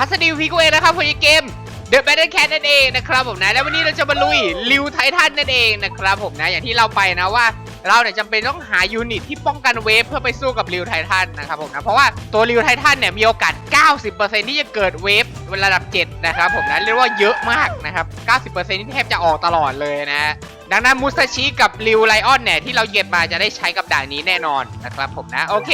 ฮัสดีพีกูเองนะครับผมในเกม The Battle Cat นั่นเองนะครับผมนะ แล้ววันนี้เราจะมาลุยลิวไททันนั่นเองนะครับผมนะ อย่างที่เราไปนะว่าเราเนี่ยจำเป็นต้องหายูนิตที่ป้องกันเวฟเพื่อไปสู้กับริวไททันนะครับผมนะ เพราะว่าตัวริวไททันเนี่ยมีโอกาส 90%ที่จะเกิดเวฟระดับ 7 นะครับผมนะ เรียกว่าเยอะมากนะครับ 90%ที่แทบจะออกตลอดเลยนะ ดังนั้นมูซาชิกับริวไลออนเนี่ยที่เราเหยียบมาจะได้ใช้กับด่านนี้แน่นอนนะครับผมนะ โอเค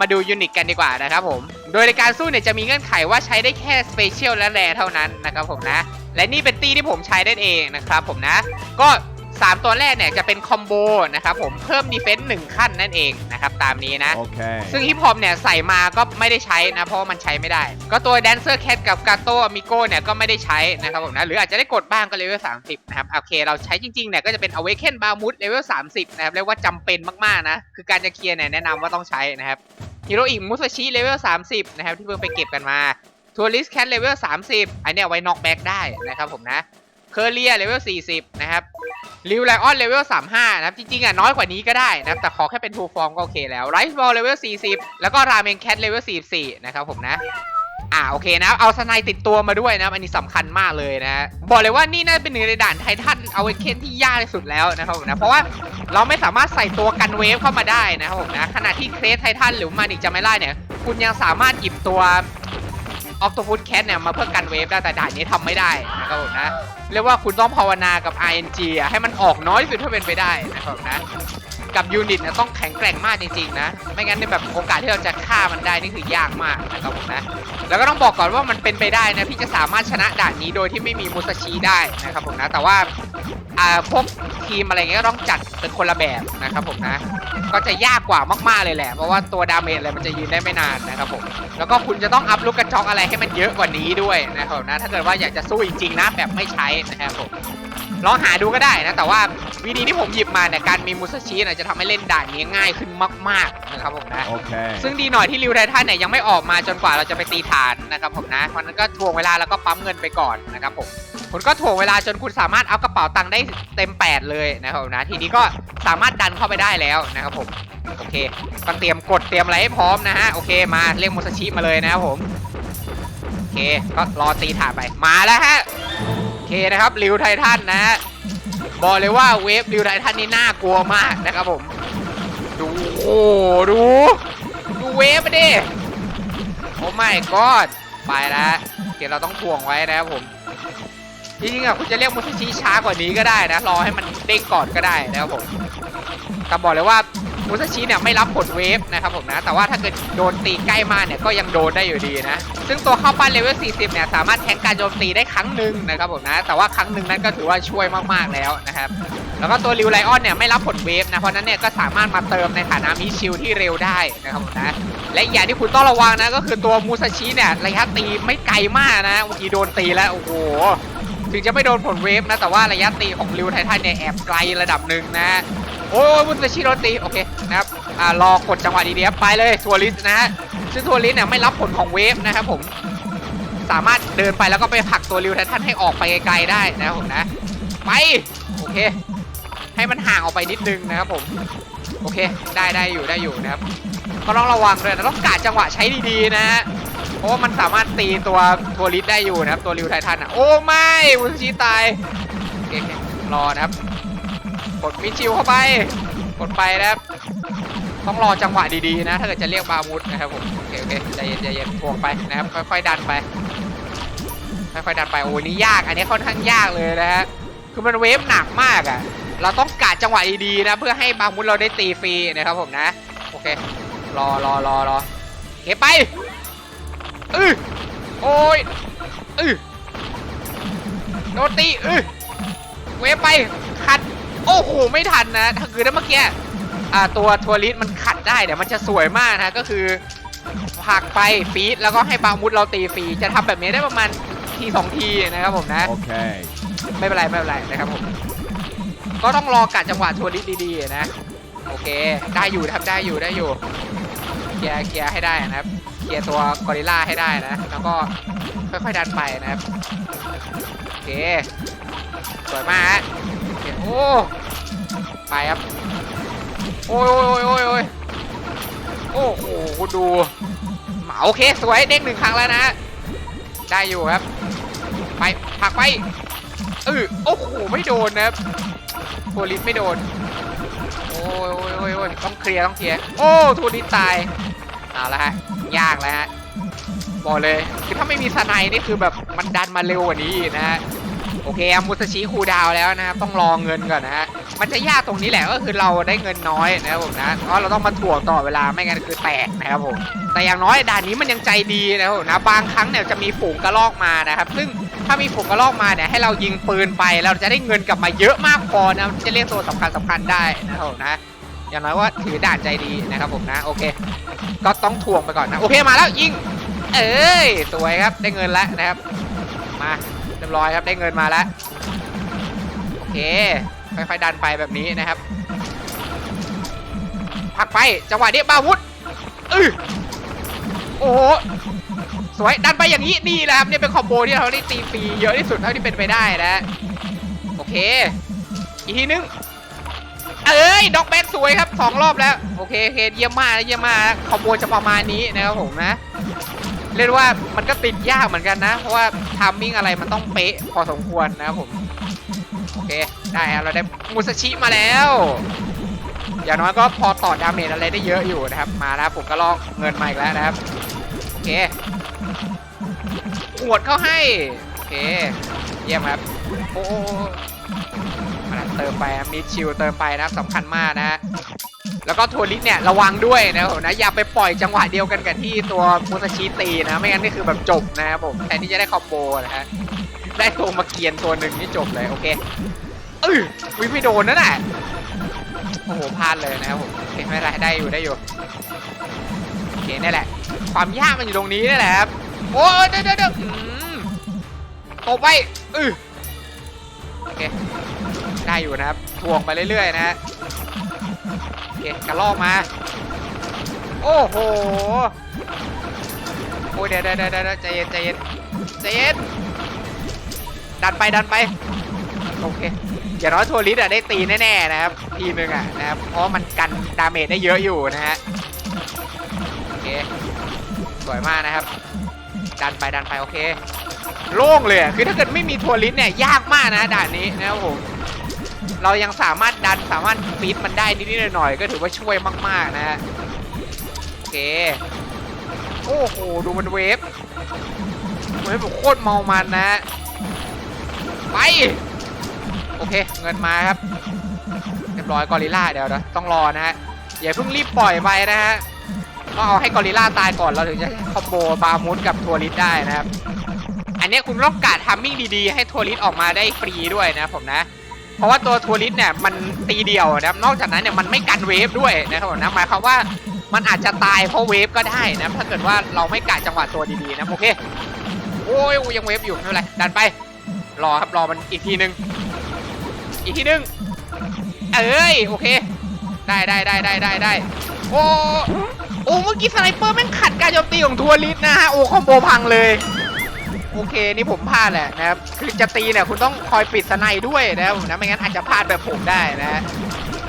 มาดูยูนิตกันดีกว่านะครับผม โดยในการสู้เนี่ยจะมีเงื่อนไขว่าใช้ได้แค่สเปเชียลและแรเท่านั้นนะครับผมนะ และนี่เป็นตีที่ผมใช้ได้เองนะครับผมนะ ก็ 3 ตัวแรกเนี่ยจะเป็นคอมโบนะครับผมเพิ่มดีเฟนซ์หนึ่งขั้นนั่นเองนะครับตามนี้นะ Okay. ซึ่งฮิปฮอปเนี่ยใส่มาก็ไม่ได้ใช้นะ เพราะว่ามันใช้ไม่ได้ ก็ตัวแดนเซอร์แคทกับกาโตมิโก้เนี่ยก็ไม่ได้ใช้นะครับผมนะ หรืออาจจะได้กดบ้างก็เลเวล30นะครับโอเค เราใช้จริงๆเนี่ยก็จะเป็น Awaken b a m u t เลเวล30นะครับเรียกว่าจำเป็นมากๆนะคือการจะเคลียร์เนี่ยแนะนำว่าต้องใช้นะครับ ฮีโรอิกมุสชิเลเวล30 นะครับ ที่เพิ่งไปเก็บกันมาทัวริสแคทเลเวล30 อันนี้ไว้น็อกแบ็กได้นะครับผมนะเคอร์เรียเลเวล40 นะครับลิวไลออนเลเวล35 นะครับ จริงๆอะน้อยกว่านี้ก็ได้นะครับ แต่ขอแค่เป็นทูฟอร์มก็โอเคแล้วไรซ์บอลเลเวล40 แล้วก็ราเมนแคทเลเวล44 นะครับผมนะ อ่าโอเคนะเอาสไนติดตัวมาด้วยนะอันนี้สำคัญมากเลยนะบอกเลยว่านี่น่าจะเป็นหนึ่งในด่านไททันเอาไว้เคนที่ยากที่สุดแล้วนะครับผมนะเพราะว่าเราไม่สามารถใส่ตัวกันเวฟเข้ามาได้นะครับผมนะขณะที่เครสไททันหรือมานิกจาไม่ไล่เนี่ย คุณยังสามารถหยิบตัวออกโตฟูดแคทเนี่ยมาเพื่อกันเวฟได้แต่ด่านนี้ทำไม่ได้นะครับผมนะเรียกว่าคุณต้องภาวนากับ ING อะให้มันออกน้อยที่สุดเท่าเป็นไปได้นะครับนะ กับยูนิตเนี่ยต้องแข็งแกร่งมากจริงๆนะ ไม่งั้นในแบบโอกาสที่เราจะฆ่ามันได้นี่คือยากมากนะครับผมนะ แล้วก็ต้องบอกก่อนว่ามันเป็นไปได้นะพี่จะสามารถชนะด่านนี้โดยที่ไม่มีมุสชิได้นะครับผมนะ แต่ว่าอ่าพวกทีมอะไรเงี้ยก็ต้องจัดเป็นคนละแบบนะครับผมนะ ก็จะยากกว่ามากๆเลยแหละ เพราะว่าตัวดาเมจอะไรมันจะยืนได้ไม่นานนะครับผม แล้วก็คุณจะต้องอัพลูกกระจอกอะไรให้มันเยอะกว่านี้ด้วยนะครับนะ ถ้าเกิดว่าอยากจะสู้จริงๆนะแบบไม่ใช้นะครับผม ลองหาดูก็ได้นะ แต่ว่าวิธีที่ผมหยิบมาเนี่ยการมีมุสชิเนี่ยจะทำให้เล่นด่านนี้ง่ายขึ้นมาก ๆนะครับผมนะ Okay. ซึ่งดีหน่อยที่ริวไททันเนี่ยยังไม่ออกมาจนกว่าเราจะไปตีฐานนะครับผมนะเพราะฉะนั้นก็ทวงเวลาแล้วก็ปั๊มเงินไปก่อนนะครับผมคุณก็ถ่วงเวลาจนคุณสามารถเอากระเป๋าตังค์ได้เต็ม 8 เลยนะครับผมนะ ทีนี้ก็สามารถดันเข้าไปได้แล้วนะครับผมโอเคก็เตรียมกดเตรียมอะไรให้พร้อมนะฮะโอเคมาเรียกมุสชิมาเลยนะครับผมโอเคก็รอตีฐานไปมาแล้วฮะโอ เคนะครับริวไททันนะบอกเลยว่าเวฟริวไททันนี่น่ากลัวมากนะครับผม ดูโอ้ดู ดูเวฟดิโอ้ไม่กอดไปแล้วเดี๋ยวเราต้องถ่วงไว้นะครับผมจริงๆอะคุณจะเรียกมุสชิช้ากว่านี้ก็ได้นะ รอให้มันเด้งก่อนก็ได้นะครับผมแต่บอกเลยว่า มุสชิเนี่ยไม่รับผลเวฟนะครับผมนะ แต่ว่าถ้าเกิดโดนตีใกล้มากเนี่ยก็ยังโดนได้อยู่ดีนะ ซึ่งตัวเข้าปั้นเลเวล 40 เนี่ยสามารถแทงการโจมตีได้ครั้งหนึ่งนะครับผมนะ แต่ว่าครั้งหนึ่งนั้นก็ถือว่าช่วยมากๆแล้วนะครับ แล้วก็ตัวริวไลออนเนี่ยไม่รับผลเวฟนะ เพราะนั้นเนี่ยก็สามารถมาเติมในฐานะมิชิลที่เร็วได้นะครับผมนะ และอย่างที่คุณต้องระวังนะก็คือตัวมูซาชิเนี่ยระยะตีไม่ไกลมากนะเมื่อกี้โดนตีแล้วโอ้โหถึงจะไม่โดนผลเวฟนะแต่ว่าระยะตีของริวไททันเนี่ยแอบไกลระดับหนึ่งนะ อ้ยมูซาชิโดนตีโอเคนะครับอ่ารอกดจังหวะดีๆครับไปเลยทัวริสนะฮะซึ่งทัวริสเนี่ยไม่รับผลของเวฟนะครับผมสามารถเดินไปแล้วก็ไปผลักตัวริวไททันให้ออกไปไกลๆได้นะครับผมนะไปโอเค ให้มันห่างออกไปนิดนึงนะครับผมโอเค ได้ได้อยู่ได้อยู่นะครับก็ต้องระวังด้วยนะต้องกาดจังหวะใช้ดีๆนะฮะเพราะว่ามันสามารถตีตัวทัวริสได้อยู่นะครับตัวริวไททันอะโอ้ไม่มุสชิตายโอเครอนะครับ กดมิชิวเข้าไป กดไปนะครับ ต้องรอจังหวะดีๆนะ ถ้าเกิดจะเรียกบามุดนะครับผม โอเคโอเคใจเย็นใจเย็นทวงไปนะครับ ค่อยๆดันไป ค่อยๆดันไป โอ้นี่ยาก อันนี้ค่อนข้างยากเลยนะฮะ คือมันเวฟหนักมากอะ่ะ เราต้องกาดจังหวะดีๆนะ เพื่อให้บามุดเราได้ตีฟรีนะครับผมนะ โอเค รอรอรอรอเก็บไปอือโอ้ยอือโดนตีอือเวฟไปขัด โอ้โหไม่ทันนะถ้าคือถ้าเมื่อกี้อ่าตัวทัวริสมันขัดได้เดี๋ยวมันจะสวยมากนะก็คือผลักไปฟีดแล้วก็ให้บามุดเราตีฟรีจะทำแบบนี้ได้ประมาณทีสองทีนะครับผมนะ Okay. ไม่เป็นไรไม่เป็นไรนะครับผมก็ต้องรอกัดจังหวะทัวริสดีๆนะโอเค ได้อยู่ทำได้อยู่ได้อยู่เคลียร์เคลียร์ให้ได้นะครับเคลียร์ตัวกอริลลาให้ได้นะ แล้วก็ค่อยๆดันไปนะครับโอเคสวยมากฮะ โอ้ไปครับ โอ้ยโอ้ยโอ้ยโอ้ยโอ้โหคุณดูโอเคสวยเด้งหนึ่งครั้งแล้วนะ ได้อยู่ครับ ไปผักไปเออโอ้โหไม่โดนนะครับทัวริสไม่โดน โอ้ยโอ้ยโอ้ยโอ้ยต้องเคลียร์ต้องเคลียร์โอ้ทัวริสตายเอาละฮะยากแล้วฮะบอกเลยคือถ้าไม่มีสไนนี่คือแบบมันดันมาเร็วกว่านี้นะฮะ โอเคอามุสชิคูดาวแล้วนะครับต้องรอเงินก่อนนะฮะมันจะยากตรงนี้แหละก็คือเราได้เงินน้อยนะครับผมนะเพราะเราต้องมาถ่วงตลอเวลาไม่งั้นคือแตกนะครับผมแต่อย่างน้อยด่านนี้มันยังใจดีนะครับผมนะบางครั้งเนี่ยจะมีฝูงกระรอกมานะครับซึ่งถ้ามีฝูงกระรอกมาเนี่ยให้เรายิงปืนไปเราจะได้เงินกลับมาเยอะมากพอนะจะเรียกตัวสำคัญสำคัญได้นะครับผมนะอย่างน้อยว่าถือด่านใจดีนะครับผมนะโอเค ก็ต้องถ่วงไปก่อนนะโอเคมาแล้วยิง เอ้ยสวยครับได้เงินแล้วนะครับมา เรียบร้อยครับได้เงินมาแล้วโอเคค่อยๆดันไปแบบนี้นะครับผักไปจังหวะนี้บาวุธอือโอ้โหสวยดันไปอย่างนี้นี่แหละครับนี่เป็นคอมโบที่เราได้ตีฟรีเยอะที่สุดเท่าที่เป็นไปได้นะโอเค อีกทีนึงเอ้ยด็อกแบนสวยครับสองรอบแล้วโอเคโอเคเยี่ยมมากเยี่ยมมากคอมโบจะประมาณนี้นะครับผมนะ เรียกว่ามันก็ติดยากเหมือนกันนะ เพราะว่าทามมิ่งอะไรมันต้องเป๊ะพอสมควรนะครับผม โอเค ได้ครับเราได้มูซาชิมาแล้ว อย่างน้อยก็พอต่อดาเมจอะไรได้เยอะอยู่นะครับ มาแล้วผมก็ลอกเงินมาอีกแล้วนะครับ โอเคหวดเข้าให้ โอเค เยี่ยมครับ โอ้โอ้โอ้มาเติมไปมิดชิลเติมไปนะครับสำคัญมากนะฮะ แล้วก็ทัวริสเนี่ยระวังด้วยนะครับผมนะอย่าไปปล่อยจังหวะเดียวกันกับที่ตัวมูซาชิตีนะไม่งั้นนี่คือแบบจบนะครับผมแทนที่จะได้คอมโบนะฮะได้ตัวมาเกียนตัวหนึ่งนี่จบเลยโอเคเออวิ่งไม่โดนนั่นแหละโอ้โหพลาดเลยนะครับผมไม่ไรได้อยู่ได้อยู่โอเคนี่แหละ ความยากมันอยู่ตรงนี้นี่แหละครับโอ้เดี๋ยวเดี๋ยวเดี๋ยวอืมตบไปเออโอเคได้อยู่นะครับทวงไปเรื่อยๆนะฮะ เคกระลอกมา โอ้โห โอ้ยเดี๋ยวเดี๋ยวเดี๋ยวเดี๋ยวใจเย็นใจเย็นใจเย็น ดันไปดันไป โอเค อย่างน้อยทัวริสอะได้ตีแน่ๆนะครับ ทีนึงอะนะครับ เพราะมันกันดาเมจได้เยอะอยู่นะฮะ โอเค สวยมากนะครับ ดันไปดันไปโอเค โล่งเลย คือถ้าเกิดไม่มีทัวริสเนี่ยยากมากนะด่านนี้นะครับผม เรายังสามารถดันสามารถฟีดมันได้นิดๆหน่อยๆก็ถือว่าช่วยมากๆนะฮะโอเคโอ้โหดูมันเวฟเวฟแบบโคตรเมามันนะไปโอเคเงินมาครับเรียบร้อยกอริลล่าเดี๋ยวนะต้องรอนะฮะอย่าเพิ่งรีบปล่อยไปนะฮะต้องเอาให้กอริลล่าตายก่อนเราถึงจะคอมโบบามูดกับทัวริสได้นะครับ อันนี้คุณต้องการทัมมิ่งดีๆ ให้ทัวริสออกมาได้ฟรีด้วยนะผมนะ เพราะว่าตัวทัวริสเนี่ยมันตีเดียวนะครับนอกจากนั้นเนี่ยมันไม่กันเวฟด้วยนะครับผมนะหมายความว่ามันอาจจะตายเพราะเวฟก็ได้นะถ้าเกิดว่าเราไม่กะจังหวะตัวดีๆนะโอเคโอ้ยยังเวฟอยู่ไม่เป็นไรดันไป รอครับรอมันอีกทีนึง อีกทีนึงเอ้ยโอเค ได้ได้ได้ได้ได้ได้โอ้โอ้เมื่อกี้สไนเปอร์แม่งขัดการโจมตีของทัวริสนะฮะโอ้คอมโบพังเลย โอเคนี่ผมพลาดแหละนะครับคือจะตีเนี่ยคุณต้องคอยปิดสไนด์ด้วยนะครับผมนะไม่งั้นอาจจะพลาดแบบผมได้นะ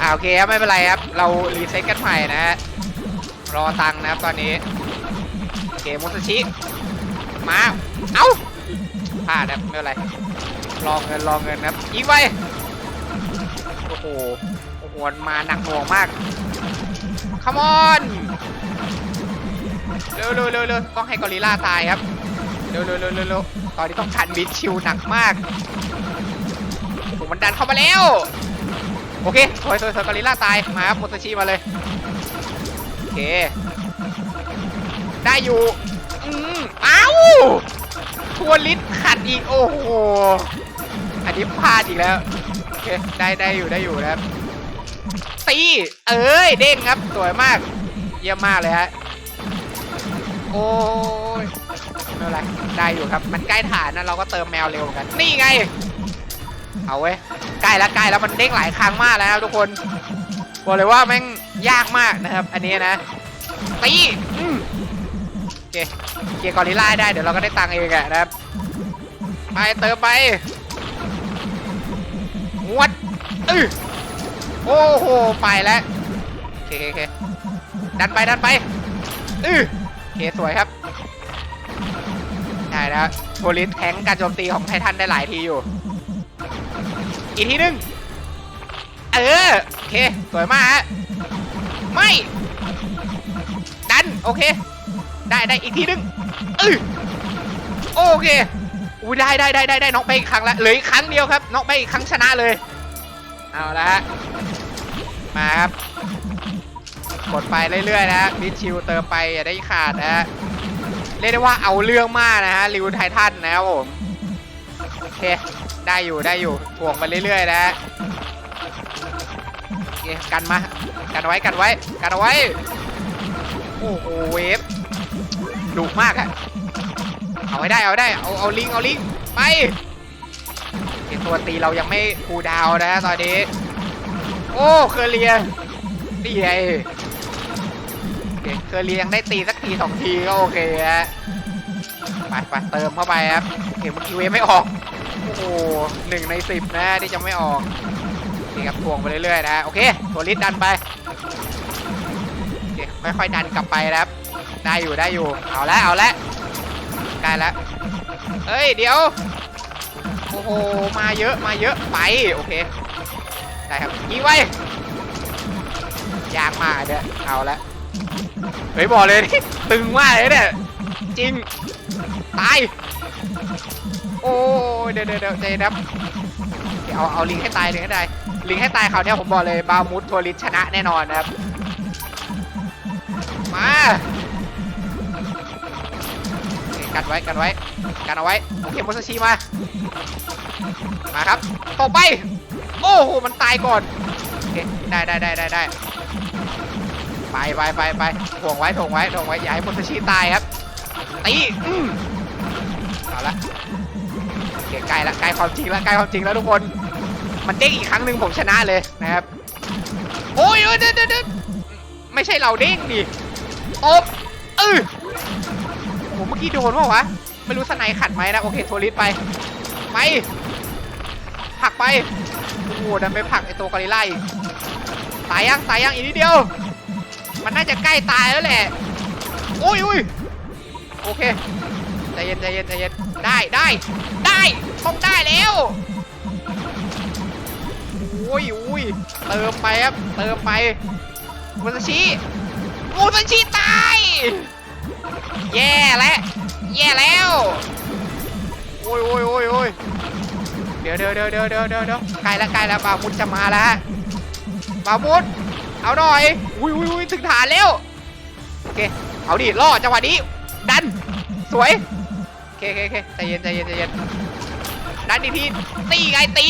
อ่าโอเคครับไม่เป็นไรครับเรารีเซ็ตกันใหม่นะฮะรอตังค์นะครับตอนนี้โอเคมุสชิมาเอ้าพลาดนะครับไม่เป็นไรรอเงินรอเงินนะครับยิงไปโอ้โหโอ้โหมันมาหนักหน่วงมากคัมอนเร็วเร็วเร็วเร็วต้องให้กอริลล่าตายครับ เร็วเร็วเร็วเร็วเร็วตอนนี้ต้องคันบิดชิวหนักมากผมมันดันเข้ามาแล้ว โอเคถอยถอยถอยกอริล่าตาย มาครับโมตชิมาเลย โอเค ได้อยู่ อืมอ้าวทัวริสขัดอีก โอ้โห อันนี้พลาดอีกแล้ว โอเค ได้ได้อยู่ได้อยู่นะครับ ตี เอ้ย เด้งครับ สวยมาก เยี่ยมมากเลยฮะ โอ้ย ไม่เป็นไรได้อยู่ครับ มันใกล้ฐานนะเราก็เติมแมวเร็วเหมือนกัน นี่ไง เอาเว้ย ใกล้แล้วใกล้แล้วมันเด้งหลายครั้งมากแล้วทุกคน บอกเลยว่าแม่งยากมากนะครับ อันนี้นะตีอืมโอเคเกียร์กอริล่าได้เดี๋ยวเราก็ได้ตังค์เองอะนะครับ ไปเติมไปงวดอื้อโอ้โห ไปแล้วโอเคโอเคดันไปดันไปอื้อโอเคสวยครับ ไได้แล้วโทลิสแทงการโจมตีของไททันได้หลายทีอยู่ อีกทีหนึ่งเออ โอเค สวยมากฮะ ไม่ ดัน โอเค ได้ได้อีกทีหนึ่งเออโอเคอุ้ยได้ได้ได้ได้ได้น็อกไปอีกครั้งละเหลืออีกครั้งเดียวครับน็อกไปอีกครั้งชนะเลย เอาละฮะมาครับกดไปเรื่อยๆนะมิดชิวเติมไปอย่าได้ขาดนะฮะ เรียกได้ว่าเอาเรื่องมากนะฮะริวไททันนะครับผมโอเคได้อยู่ได้อยู่ถ่วงไปเรื่อยๆนะโอเคกันมากันไว้กันไว้กันไว้โอ้โหเวฟดุมากอะเอาให้ได้เอาได้เอาเอาลิงเอาลิงไปตัวตีเรายังไม่คูดาวนะฮะตอนนี้ โอ้เคอร์เรียดีไอ เคอร์เรียยังได้ตีสักทีสองทีก็โอเคฮะไปไปเติมเข้าไปครับโอเคเมื่อกี้เวไม่ออก โอ้โหหนึ่งในสิบนะที่จะไม่ออกโอเครับทวงไปเรื่อยๆนะโอเคตัวลิดดันไปโอเคค่อยๆดันกลับไปนะครับ ได้อยู่ได้อยู่ เอาละเอาละใกล้แล้วเอ้ยเดี๋ยวโอ้โหมาเยอะมาเยอะไปโอเคได้ครับยิงไว้ยากมากเนี่ยเอาละ เฮ้ยบอกเลยนี่ตึงมากเลยเนี่ยจริง ตาย โอ้ยเดี๋ยวเดี๋ยวเดี๋ยวใจเย็นครับเดี๋ยวเอาเอาลิงให้ตายลิงให้ตายลิงให้ตายคราวเนี้ยผมบอกเลยบามุดทัวริสชนะแน่นอนนะครับ มาโอเคกันไว้กันไว้กันเอาไว้โอเคมซาชิมา มาครับต่อไป โอ้โหมันตายก่อนโอเคได้ได้ได้ได้ได้ ไปไปไปไปถ่วงไว้ถ่วงไว้ถ่วงไว้อย่าให้โมซาชิตายครับตีเอาละโอเคใกล้ละใกล้ความจริงแล้วใกล้ความจริงแล้วทุกคน มันเด้งอีกครั้งหนึ่งผมชนะเลยนะครับ โอ้ยเดี๋ยวเดี๋ยวเดี๋ยวไม่ใช่เราเด้งดิตบเออโอ้โหเมื่อกี้โดนเปล่าวะไม่รู้สไนขัดไหมนะโอเคโทริสไปไปผักไปโอ้โหดันไปผักไอตัวกอริลล่าอีกตายยังตายยังอีกนิดเดียว มันน่าจะใกล้ตายแล้วแหละอุ้ยอุ้ยโอเคใจเย็นใจเย็นใจเย็นได้ได้ได้ต้องได้แล้วอุ้ยอุ้ยเติมไปครับเติมไปมูซาชิมูซาชิตายแย่แล้วแย่แล้วโอ้ยโอ้ยโอ้ยโอ้ยเดี๋ยวเดี๋ยวเดี๋ยวเดี๋ยวเดี๋ยวเดี๋ยวเดี๋ยวใกล้แล้วใกล้แล้วบามุดจะมาแล้วฮะบามุด เอาหน่อยอุ้ยอุ้ยอุ้ยถึงฐานแล้วโอเคเอาดิล่อจังหวะนี้ดันสวยโอเคโอเคโอเคใจเย็นใจเย็นใจเย็นดันอีทีตีไงตี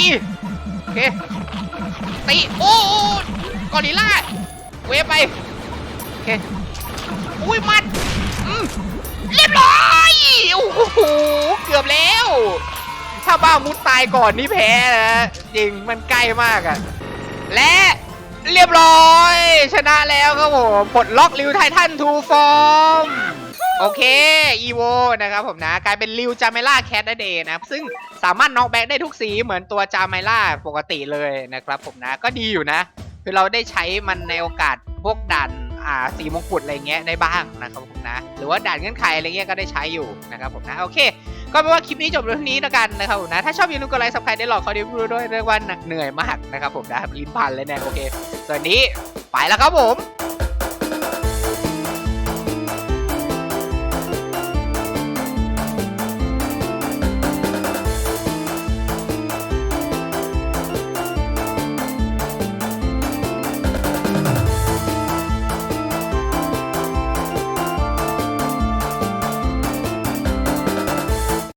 โอเคตีโอ้โอ้กอริล่าเวฟไปโอเคอุ้ยมันเรียบร้อยโอ้โหเกือบแล้ว ถ้าบ้ามุดตายก่อนนี่แพ้นะจริงมันใกล้มากอะและ เรียบร้อย ชนะแล้วครับผมปลดล็อกริวไททันทูฟอร์มโอเคอีโวนะครับผมนะกลายเป็นริวจาเมล่าแคทเดย์นะซึ่งสามารถน็อกแบ็กได้ทุกสีเหมือนตัวจาเมล่าปกติเลยนะครับผมนะก็ดีอยู่นะ คือเราได้ใช้มันในโอกาสพวกด่านอ่าสีมงกุฎอะไรเงี้ยได้บ้างนะครับผมนะ หรือว่าด่านเงื่อนไขอะไรเงี้ยก็ได้ใช้อยู่นะครับผมนะโอเค ก็เป็นว่าคลิปนี้จบเรื่องนี้แล้วกันนะครับผมนะ ถ้าชอบอย่าลืมกดไลค์สับสไครต์ได้หลอกเขาดีพูดด้วยเรื่องว่าเหนื่อยมากนะครับผมนะลิ้นพันเลยเนี่ยโอเคส่วนนี้ไปแล้วครับผม